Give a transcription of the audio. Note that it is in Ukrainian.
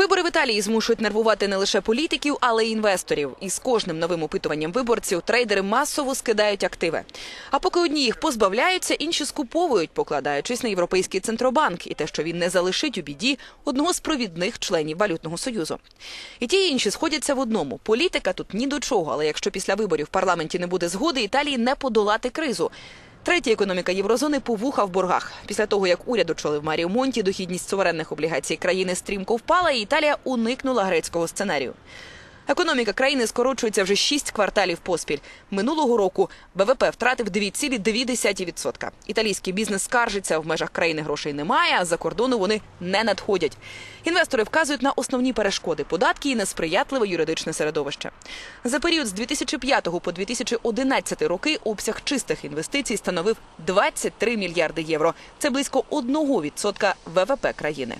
Вибори в Італії змушують нервувати не лише політиків, але й інвесторів. І з кожним новим опитуванням виборців трейдери масово скидають активи. А поки одні їх позбавляються, інші скуповують, покладаючись на європейський центробанк і те, що він не залишить у біді одного з провідних членів валютного союзу. І ті і інші сходяться в одному: політика тут ні до чого. Але якщо після виборів в парламенті не буде згоди, Італії не подолати кризу. Третя економіка єврозони повуха в боргах. Після того, як уряд очолив Маріо Монті, дохідність суверенних облігацій країни стрімко впала, і Італія уникнула грецького сценарію. Економіка країни скорочується вже шість кварталів поспіль. Минулого року ВВП втратив 2,2%. Італійський бізнес скаржиться, в межах країни грошей немає, а за кордону вони не надходять. Інвестори вказують на основні перешкоди податки і несприятливе юридичне середовище. За період з 2005 по 2011 роки обсяг чистих інвестицій становив 23 мільярди євро. Це близько 1% ВВП країни.